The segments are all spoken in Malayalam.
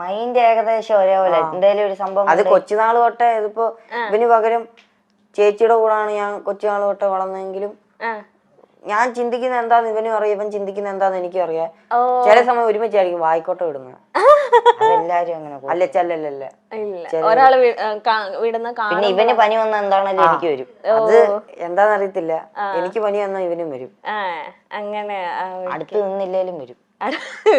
മൈൻഡ് ഏകദേശം ഒരേപോലെ. എന്തേലും ഒരു സംഭവം അത് കൊച്ചുനാൾ തൊട്ടേ ഇതിപ്പോ ഇവന് പകരം ചേച്ചിയുടെ കൂടാണ് ഞാൻ കൊച്ചുനാൾ തൊട്ടേ വളർന്നെങ്കിലും ഞാൻ ചിന്തിക്കുന്ന എന്താന്ന് ഇവനും അറിയാം ഇവൻ ചിന്തിക്കുന്ന എന്താന്ന് എനിക്കും അറിയാം. ചില സമയം ഒരുമിച്ചായിരിക്കും വായിക്കോട്ടെ വിടുന്നത് അതെല്ലാരും അങ്ങനെ. അല്ല ചല്ലല്ല ഒരാൾ വിടുന്ന പിന്നെ ഇവന് പനി വന്ന എന്താണല്ലോ എനിക്ക് വരും. അത് എന്താന്ന് അറിയത്തില്ല എനിക്ക് പനി വന്ന ഇവനും വരും. അങ്ങനെ അടുത്ത് നിന്നില്ലേലും വരും.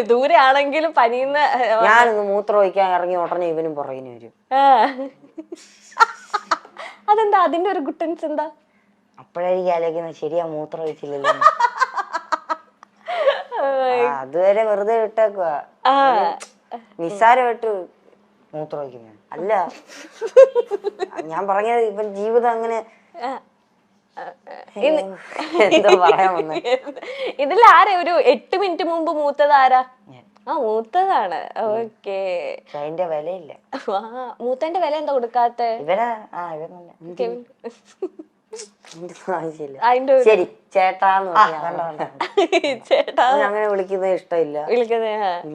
ദൂരെ ആണെങ്കിലും പനിയുന്ന ഞാനിന്ന് മൂത്രം ഒഴിക്കാൻ ഇറങ്ങി ഉടനെ ഇവനും പുറകിന് വരും. അതെന്താ? അതിന്റെ ഒരു ഗുട്ടൻസ് എന്താ? അപ്പോഴായിരിക്കും ആലോചിക്കുന്നത് ശരിയാ മൂത്രം ഒഴിച്ചില്ലല്ലോ അതുവരെ വെറുതെ ഇട്ടേക്കുക നിസ്സാരമായിട്ട് മൂത്രം ഒഴിക്കുന്നത് അല്ല. ഞാൻ പറഞ്ഞത് ഇവൻ ജീവിതം അങ്ങനെ ആ. എന്തോ പറയാൻ വന്നേ ഇതിൽ ആരെ? ഒരു എട്ട് മിനിറ്റ് മുമ്പ് മൂത്തത് ആരാ? ആ മൂത്തതാണ്. ഓക്കെ. അതിന്റെ വിലയില്ല. മൂത്തന്റെ വില എന്താ കൊടുക്കാത്ത? ആ ആവശ്യമില്ല ശരി ചേട്ടാന്ന്. ചേട്ടാ. അങ്ങനെ വിളിക്കുന്നത് ഇഷ്ടമില്ല. വിളിക്കുന്നത്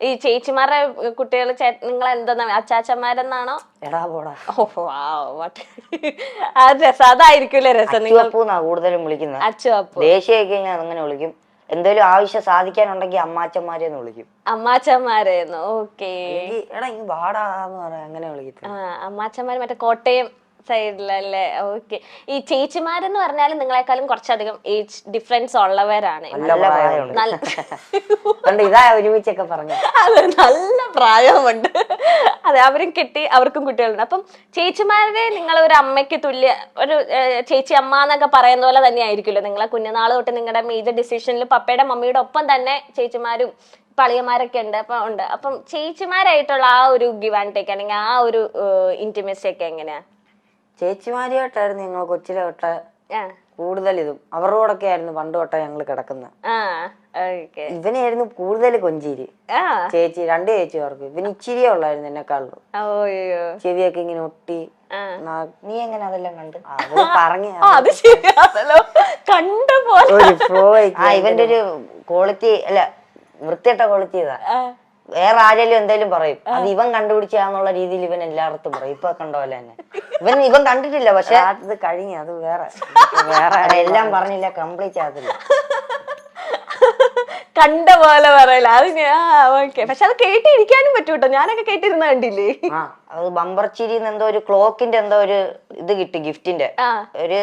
ഈ ചേച്ചിമാരെ കുട്ടികൾ നിങ്ങൾ എന്താ അച്ചാച്ചന്മാരെന്നാണോ? എടാ പോടാ? ആ രസം അതായിരിക്കുമല്ലേ രസം. നിങ്ങൾ കൂടുതലും വിളിക്കുന്നത് അച്ചുവപ്പു ദേശീയ കഴിഞ്ഞാൽ അങ്ങനെ വിളിക്കും. എന്തെങ്കിലും ആവശ്യം സാധിക്കാനുണ്ടെങ്കിൽ അമ്മാച്ചന്മാരെ വിളിക്കും. അമ്മാച്ചന്മാരെന്ന് ഓക്കേ. എടാ ഈ വാടാന്ന് പറയാ അങ്ങനെ വിളിക്കും അമ്മാച്ചന്മാർ മറ്റേ കോട്ടയം സൈഡിലല്ലേ ഓക്കെ ഈ ചേച്ചിമാരെന്ന് പറഞ്ഞാൽ നിങ്ങളെക്കാളും കുറച്ചധികം ഏജ് ഡിഫറൻസ് ഉള്ളവരാണ്. ഇതാ ഒരുമിച്ചൊക്കെ പറഞ്ഞു അതെ നല്ല പ്രായമുണ്ട്. അതെ അവരും കിട്ടി അവർക്കും കുട്ടികളുണ്ട്. അപ്പം ചേച്ചിമാരെ നിങ്ങൾ ഒരു അമ്മയ്ക്ക് തുല്യ ഒരു ചേച്ചി അമ്മ എന്നൊക്കെ പറയുന്ന പോലെ തന്നെ ആയിരിക്കുമല്ലോ നിങ്ങളെ കുഞ്ഞുനാൾ തൊട്ട് നിങ്ങളുടെ മേജർ ഡിസിഷനിൽ പപ്പയുടെ മമ്മിയുടെ ഒപ്പം തന്നെ ചേച്ചിമാരും പളിയന്മാരൊക്കെ ഉണ്ട് അപ്പൊ ഉണ്ട്. അപ്പം ചേച്ചിമാരായിട്ടുള്ള ആ ഒരു ഗിവ് ആൻഡ് ടേക്ക് അല്ലെങ്കിൽ ആ ഒരു ഇന്റിമസി ഒക്കെ എങ്ങനെയാ? ചേച്ചിമാരിയായിട്ടായിരുന്നു ഞങ്ങൾ കൊച്ചിലെ തൊട്ട് കൂടുതൽ ഇതും അവരോടൊക്കെ ആയിരുന്നു പണ്ട് തൊട്ട ഞങ്ങൾ കിടക്കുന്ന. ആ ഓക്കെ. ഇവനായിരുന്നു കൂടുതൽ കൊഞ്ചിരി. ആ. ചേച്ചി രണ്ട് ചേച്ചിമാർക്ക്. ഇവന് ഇച്ചിരിയേ ഉള്ളായിരുന്നു എന്നെക്കാളും. ഓയ്യോ ചെവിയൊക്കെ ഇങ്ങനെ ഒട്ടി. നീ എങ്ങനെ അതെല്ലാം കണ്ട്? പറഞ്ഞു പറഞ്ഞ ആ, അത് ശരിയാണല്ലോ കണ്ട പോലെ. ആ ഇവന്റെ ഒരു ക്വാളിറ്റി അല്ല വൃത്തിയിട്ട ക്വാളിറ്റി ഇതാ. ആ, വേറെ ആരെങ്കിലും എന്തെങ്കിലും പറയും. അത് ഇവൻ കണ്ടുപിടിച്ചാന്നുള്ള രീതിയിൽ ഇവൻ എല്ലായിടത്തും പറയും. ഇപ്പൊ കണ്ട പോലെ തന്നെ. ഇവൻ ഇവൻ കണ്ടിട്ടില്ല പക്ഷെ അത് കഴിഞ്ഞ അത് വേറെ. വേറെ എല്ലാം പറഞ്ഞില്ല കംപ്ലീറ്റ് ആകത്തില്ല. കണ്ട പോലെ പറയില്ല. അത് ഞാൻ ഓക്കെ പക്ഷെ അത് കേട്ടിരിക്കാനും പറ്റൂട്ടോ. ഞാനൊക്കെ കേട്ടിരുന്ന കണ്ടില്ലേ? അത് ബമ്പർ ചിരിന്ന് എന്തോ ഒരു ക്ലോക്കിന്റെ എന്തോ ഒരു ഇത് കിട്ടി ഗിഫ്റ്റിന്റെ ഒരു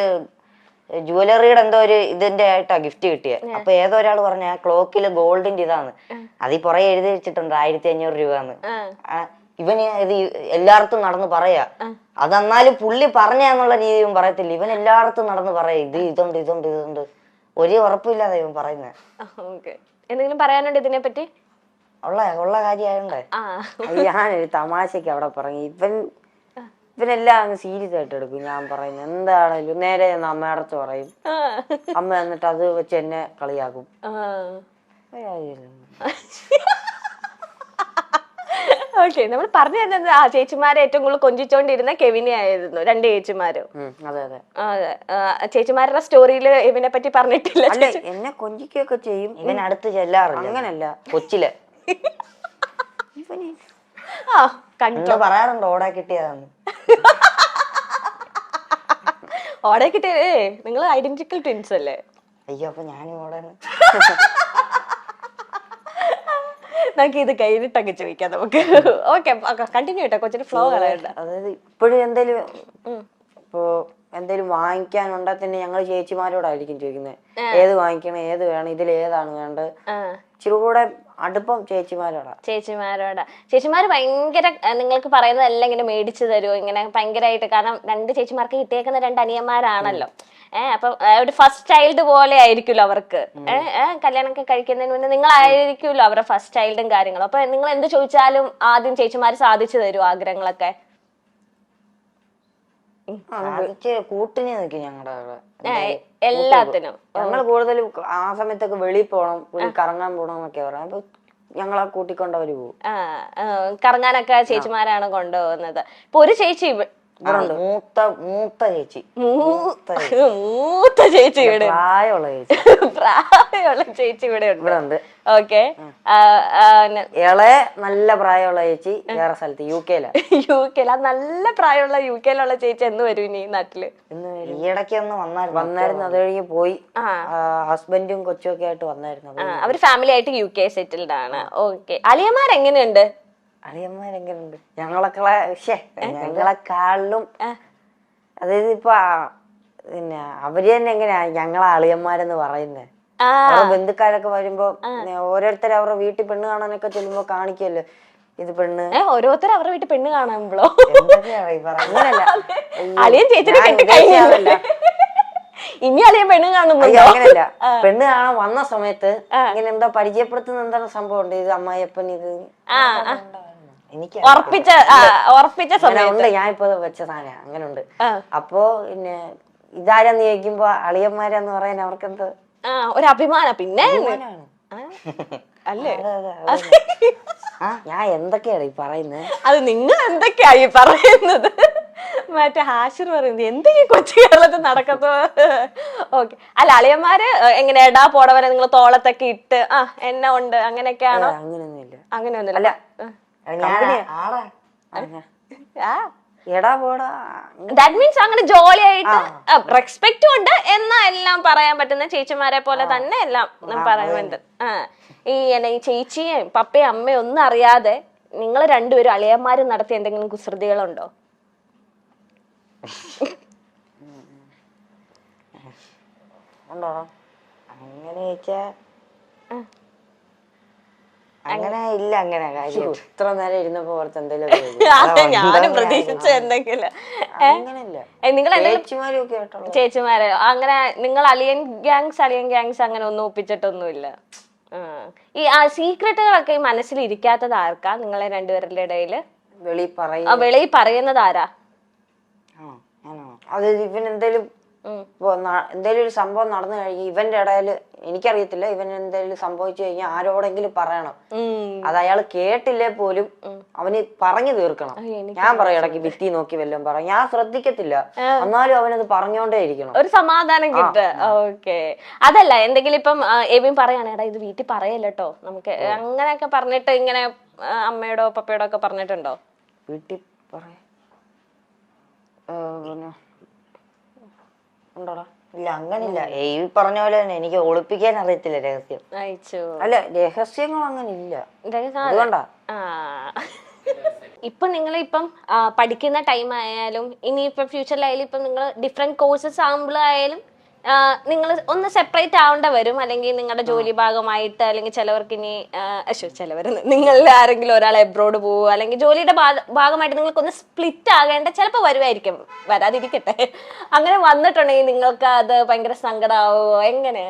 ജുവലറിയുടെ എന്തോ ഒരു ഇതിന്റെ ആയിട്ടാ ഗിഫ്റ്റ് കിട്ടിയത് അപ്പൊ ഏതോ ഒരാൾ പറഞ്ഞ ആ ക്ലോക്കിൽ ഗോൾഡിന്റെ ഇതാണ് അത് ഈ പുറകെ എഴുതി വെച്ചിട്ടുണ്ട് ആയിരത്തി അഞ്ഞൂറ് ആ, ഇവന് ഇത് എല്ലായിടത്തും നടന്ന് പറയാ. അതെന്നാലും പുള്ളി പറഞ്ഞെന്നുള്ള രീതിയും പറയത്തില്ല. ഇവൻ എല്ലായിടത്തും നടന്ന് പറയാ ഇത് ഇതുണ്ട് ഇതുണ്ട് ഇതുണ്ട്. ഒരു ഉറപ്പില്ലാതെ ഇവൻ പറയുന്നത് എന്തെങ്കിലും പറയാനുണ്ട് ഇതിനെ പറ്റി ഉള്ള ഉള്ള കാര്യമായോണ്ടേ. ഞാനൊരു തമാശക്ക് അവിടെ പറഞ്ഞു ഇവൻ ഇവനെല്ലാം അങ്ങ് സീരിയസ് ആയിട്ട് എടുക്കും. ഞാൻ പറയുന്നത് എന്താണേലും നേരെ ചെന്ന് അമ്മയുടെ അടുത്ത് പറയും. അമ്മ എന്നിട്ട് അത് വെച്ച് എന്നെ കളിയാക്കും. ഓക്കെ നമ്മൾ പറഞ്ഞു തരുന്നത് ആ ചേച്ചിമാരെ ഏറ്റവും കൂടുതൽ കൊഞ്ചിച്ചോണ്ടിരുന്ന കെവിനെ ആയിരുന്നു രണ്ട് ചേച്ചിമാരും. അതെ അതെ. അതെ. ചേച്ചിമാരുടെ സ്റ്റോറിയിൽ ഇവനെ പറ്റി പറഞ്ഞിട്ടില്ല അല്ല എന്നെ കൊഞ്ചിക്കുകയൊക്കെ ചെയ്യും. ഇവൻ അടുത്ത് ചെല്ലാറില്ല. അങ്ങനല്ല. കൊച്ചിൽ. ഇവന് ആ കണ്ടു? പറയാറുണ്ട് ഓടാ കിട്ടിയതാന്ന്. ഓടാ കിട്ടിയേ നിങ്ങൾ ഐഡന്റിക്കൽ ട്വിൻസ് അല്ലേ? അയ്യോ അപ്പൊ ഞാനും ഓടാൻ നമുക്ക് ഇത് കഴിഞ്ഞിട്ടൊക്കെ ചോദിക്കാം നമുക്ക്. ഓക്കെ കണ്ടിന്യൂ കേട്ടോ കൊച്ചിന് ഫ്ലോ കളയണ്ട അതായത് ഇപ്പോഴും എന്തേലും. ഇപ്പോ എന്തേലും വാങ്ങിക്കാനുണ്ടെ തന്നെ ഞങ്ങൾ ചേച്ചിമാരോടായിരിക്കും ചോദിക്കുന്നത് ഏത് വാങ്ങിക്കണം ഏത് വേണം ഇതിൽ ഏതാണ് വേണ്ടത് ഇച്ചിരി കൂടെ അടുപ്പം ചേച്ചിമാരോടാ. ചേച്ചിമാരോടാ. ചേച്ചിമാർ ഭയങ്കര നിങ്ങൾക്ക് പറയുന്നതെല്ലാം ഇങ്ങനെ മേടിച്ചു തരുമോ ഇങ്ങനെ ഭയങ്കരമായിട്ട് കാരണം രണ്ട് ചേച്ചിമാർക്ക് കിട്ടിയേക്കുന്ന രണ്ട് അനിയന്മാരാണല്ലോ. ഏഹ് അപ്പൊ ഒരു ഫസ്റ്റ് ചൈൽഡ് പോലെ ആയിരിക്കുമല്ലോ അവർക്ക്. ഏഹ് കല്യാണമൊക്കെ കഴിക്കുന്നതിന് മുന്നേ നിങ്ങളായിരിക്കുമല്ലോ അവരുടെ ഫസ്റ്റ് ചൈൽഡും കാര്യങ്ങളും. അപ്പൊ നിങ്ങൾ എന്ത് ചോദിച്ചാലും ആദ്യം ചേച്ചിമാര് സാധിച്ചു തരും ആഗ്രഹങ്ങളൊക്കെ. കൂട്ടിന് നിൽക്കും ഞങ്ങളുടെ എല്ലാത്തിനും. ഞങ്ങൾ കൂടുതലും ആ സമയത്തൊക്കെ വെളിയിൽ പോകണം കറങ്ങാൻ പോണം എന്നൊക്കെ പറയാം അപ്പൊ ഞങ്ങളെ കൂട്ടിക്കൊണ്ടവര് പോകും കറങ്ങാനൊക്കെ ചേച്ചിമാരാണ് കൊണ്ടുപോകുന്നത്. ഇപ്പൊ ഒരു ചേച്ചി മൂത്ത മൂത്ത ചേച്ചി. മൂത്ത മൂത്ത ചേച്ചി ഇവിടെ പ്രായമുള്ള ചേച്ചി. പ്രായമുള്ള ചേച്ചി ഇവിടെ ഉണ്ട്. ഇവിടെ ഉണ്ട്. ഓക്കെ. ഇളയ നല്ല പ്രായമുള്ള ചേച്ചി വേറെ സ്ഥലത്ത് യു കെ യു കെ നല്ല പ്രായമുള്ള യു കെയിലുള്ള ചേച്ചി എന്ന് വരും ഇനി ഈ നാട്ടിൽ. ഈയിടയ്ക്ക് ഈ ഇടയ്ക്ക് ഒന്ന് വന്നായിരുന്നു. വന്നായിരുന്നു. അത് കഴിഞ്ഞ് പോയി. ഹസ്ബൻഡും കൊച്ചും ഒക്കെ ആയിട്ട് വന്നായിരുന്നു. അവർ ഫാമിലി ആയിട്ട് യു കെ സെറ്റിൽഡ് ആണ്. ഓക്കെ. അലിയമാർ എങ്ങനെയുണ്ട് അളിയന്മാരെങ്ങനെയുണ്ട് ഞങ്ങളൊക്കെ ശേ ഞങ്ങളെക്കാളിലും അതായത് ഇപ്പൊ പിന്നെ അവർ തന്നെ എങ്ങനെയാ ഞങ്ങളെ അളിയന്മാരെന്ന് പറയുന്നത് അവരുടെ ബന്ധുക്കാരൊക്കെ വരുമ്പോ ഓരോരുത്തർ അവരുടെ വീട്ടിൽ പെണ്ണ് കാണാനൊക്കെ ചെല്ലുമ്പോ കാണിക്കുമല്ലോ ഇത് പെണ്ണ്. ഓരോരുത്തർ അവരുടെ വീട്ടിൽ പെണ്ണ് കാണുമ്പോ അളിയൻ ചേച്ചിനെ. ഇനി അളിയൻ പെണ്ണ് കാണുമ്പോ അങ്ങനല്ല. പെണ്ണ് കാണാൻ വന്ന സമയത്ത് ഇങ്ങനെ എന്താ പരിചയപ്പെടുത്തുന്ന എന്താണ് സംഭവം ഉണ്ട്? ഇത് അമ്മായിയപ്പൻ ഇത്. എനിക്ക് ഉറപ്പിച്ച ഉണ്ട് ഞാൻ ഇപ്പൊ വെച്ച സാധനം അങ്ങനെ ഉണ്ട്. അപ്പോ പിന്നെ ഇതാരെന്ന് ചോദിക്കുമ്പോ അളിയന്മാരെന്ന് പറയാൻ അവർക്കെന്ത്? ഒരു അഭിമാനം പിന്നെ അല്ലേ? ഞാൻ എന്തൊക്കെയാണ് ഈ പറയുന്നത് അത് നിങ്ങൾ എന്തൊക്കെയാ ഈ പറയുന്നത്? മറ്റേ ഹാഷിർ പറയുന്നത് എന്ത് ഈ കൊച്ചു കേരളത്തിൽ നടക്കുന്നു ഓക്കെ. അല്ല അളിയന്മാര് എങ്ങനെ എടാ പോടവരെ നിങ്ങൾ തോളത്തൊക്കെ ഇട്ട് ആ എന്നെ ഉണ്ട് അങ്ങനെയൊക്കെയാണോ? അങ്ങനെയൊന്നുമില്ല. അങ്ങനെയൊന്നുമില്ല. അല്ല ദാറ്റ് മീൻസ് അങ്ങനെ ജോലിയായിട്ട് റെസ്പെക്റ്റും ഉണ്ട് എന്നാ എല്ലാം പറയാൻ പറ്റുന്ന ചേച്ചിമാരെ പോലെ തന്നെ എല്ലാം പറയുന്നുണ്ട് ആ ഈ എന്നെ ഈ ചേച്ചിയും പപ്പയും അമ്മയും ഒന്നും അറിയാതെ നിങ്ങൾ രണ്ടുപേരും അളിയന്മാരും നടത്തിയ എന്തെങ്കിലും കുസൃതികളുണ്ടോ ഉണ്ടോ അങ്ങനെ ചോദിച്ചാ അങ്ങനെ ഇല്ല അങ്ങനെ കാര്യം ഇത്ര നേരം ഇരുന്നപ്പോ ഓർത്ത് എന്തെങ്കിലും ഞാനും പ്രതീക്ഷിച്ച എന്തെങ്കിലും. നിങ്ങൾ ചേച്ചിമാരും അങ്ങനെ നിങ്ങൾ അലിയൻ ഗ്യാങ്സ് അലിയൻ ഗ്യാങ്സ് അങ്ങനെ ഒന്നും ഒപ്പിച്ചിട്ടൊന്നുമില്ല. ഈ ആ സീക്രട്ടുകളൊക്കെ ഈ മനസ്സിൽ ഇരിക്കാത്തത് ആർക്കാ? നിങ്ങളെ രണ്ടുപേരുടെ ഇടയിൽ വെളി പറയുന്നത് ആരാ? അത് ഇവൻ എന്തേലും ഉം. ഇപ്പൊ ന- ഒരു സംഭവം നടന്നു കഴിഞ്ഞ് ഇവന്റെ ഇടയിൽ എനിക്കറിയത്തില്ല ഇവൻ എന്തെങ്കിലും സംഭവിച്ചു കഴിഞ്ഞാൽ ആരോടെങ്കിലും പറയണം. അത് അയാൾ കേട്ടില്ലേ പോലും അവന് പറഞ്ഞു തീർക്കണം. ഞാൻ പറയും ഇടയ്ക്ക് ഭിത്തി നോക്കി വല്ലതും പറയാം ഞാൻ ശ്രദ്ധിക്കത്തില്ല. എന്നാലും അവനത് പറഞ്ഞോണ്ടേ ഇരിക്കണം. ഒരു സമാധാനം കിട്ടുക. ഓക്കെ. അതല്ല എന്തെങ്കിലും ഇപ്പം എവിൻ എബിൻ പറയാണ് എടാ ഇത് വീട്ടിൽ പറയല്ലോ നമുക്ക് അങ്ങനെയൊക്കെ പറഞ്ഞിട്ട് ഇങ്ങനെ അമ്മയോടോ പപ്പയോടോ ഒക്കെ പറഞ്ഞിട്ടുണ്ടോ? വീട്ടിൽ പറയാ ഉണ്ടോടാ? ഇല്ല അങ്ങനില്ല. ഈ പറഞ്ഞ പോലെ തന്നെ എനിക്ക് ഒളിപ്പിക്കാൻ അറിയത്തില്ല രഹസ്യം. അയച്ചു. അല്ല രഹസ്യങ്ങൾ അങ്ങനെ ഇല്ല അതുകൊണ്ടാ ഇപ്പൊ നിങ്ങൾ ഇപ്പം പഠിക്കുന്ന ടൈം ആയാലും ഇനി ഇപ്പൊ ഫ്യൂച്ചറിലായാലും ഇപ്പം നിങ്ങൾ ഡിഫറെന്റ് കോഴ്സസ് ആകുമ്പോഴായാലും നിങ്ങൾ ഒന്ന് സെപ്പറേറ്റ് ആവേണ്ട വരും. അല്ലെങ്കിൽ നിങ്ങളുടെ ജോലി ഭാഗമായിട്ട് അല്ലെങ്കിൽ ചിലവർക്ക് ഇനി അശോ ചിലവർ നിങ്ങളിൽ ആരെങ്കിലും ഒരാൾ എബ്രോഡ് പോവുക അല്ലെങ്കിൽ ജോലിയുടെ ഭാഗമായിട്ട് നിങ്ങൾക്കൊന്ന് സ്പ്ലിറ്റ് ആകേണ്ട ചിലപ്പോൾ വരുമായിരിക്കും. വരാതിരിക്കട്ടെ. അങ്ങനെ വന്നിട്ടുണ്ടെങ്കിൽ നിങ്ങൾക്ക് അത് ഭയങ്കര സങ്കടമാവോ എങ്ങനെ?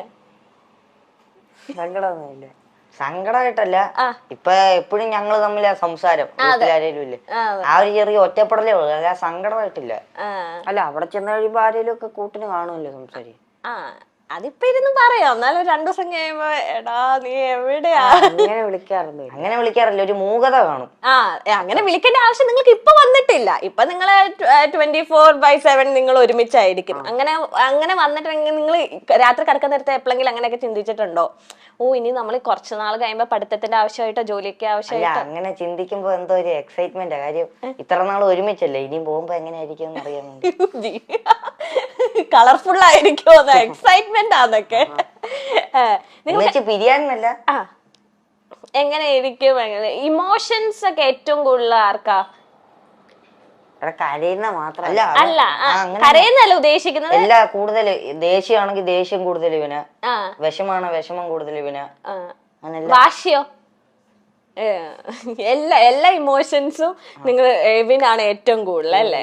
സങ്കടമൊന്നുമില്ല. സങ്കടമായിട്ടല്ല. ഇപ്പൊ എപ്പോഴും ഞങ്ങൾ തമ്മിലാ സംസാരം. വീട്ടിലാരേലും ഇല്ലേ? ആ, ഒരു ചെറിയ ഒറ്റപ്പെടലേ ഉള്ളൂ. അല്ല സങ്കടമായിട്ടില്ല. അല്ല അവിടെ ചെന്ന് കഴിയുമ്പോ ആരേലും ഒക്കെ കൂട്ടിന് കാണുമല്ലോ സംസാരിക്കും അതിപ്പോ ഇരുന്ന് പറയാം. എന്നാലും രണ്ടു ദിവസം കഴിയുമ്പോ എടാ നീ എവിടെയാ? അങ്ങനെ വിളിക്കാറുണ്ട്. അങ്ങനെ വിളിക്കാറില്ല. ഒരു മൂകത കാണും. ആ അങ്ങനെ വിളിക്കേണ്ട ആവശ്യം നിങ്ങൾക്ക് ഇപ്പൊ വന്നിട്ടില്ല. ഇപ്പൊ നിങ്ങൾ ട്വന്റി ഫോർ ബൈ സെവൻ നിങ്ങൾ ഒരുമിച്ചായിരിക്കും. അങ്ങനെ അങ്ങനെ വന്നിട്ടുണ്ടെങ്കിൽ നിങ്ങൾ രാത്രി കിടക്കുന്ന നേരത്തെ എപ്പോഴെങ്കിലും അങ്ങനെയൊക്കെ ചിന്തിച്ചിട്ടുണ്ടോ? ഓ ഇനി നമ്മൾ കുറച്ച് നാൾ കഴിയുമ്പോ പഠിത്തത്തിന്റെ ആവശ്യമായിട്ടോ ജോലിയൊക്കെ ആവശ്യമായിട്ടോ? അങ്ങനെ ചിന്തിക്കുമ്പോ എന്തോ ഒരു എക്സൈറ്റ്മെന്റ് കാര്യം ഇത്ര നാൾ ഒരുമിച്ചല്ലേ? ഇനിയും പോകുമ്പോ എങ്ങനെയായിരിക്കും എന്ന് അറിയാൻ വേണ്ടി കളർഫുൾ ആയിരിക്കും എക്സൈറ്റ്മെന്റ് ആന്നൊക്കെ. പിരിയാനല്ല ആ. എങ്ങനെ? ഇരിക്കും ഇമോഷൻസ് ഒക്കെ ഏറ്റവും കൂടുതൽ ആർക്കാ? കരയുന്ന മാത്രല്ല അല്ല കരയുന്നല്ല ഉദ്ദേശിക്കുന്നത്? എല്ലാ കൂടുതൽ ദേഷ്യമാണെങ്കിൽ ദേഷ്യം കൂടുതൽ ഇവന്. ആ. വിഷമാണ് വിഷമം കൂടുതൽ ഇവന്. വാശിയോ? എല്ലാ എല്ലാ ഇമോഷൻസും നിങ്ങൾ എവിനാണ് ഏറ്റവും കൂടുതൽ അല്ലേ?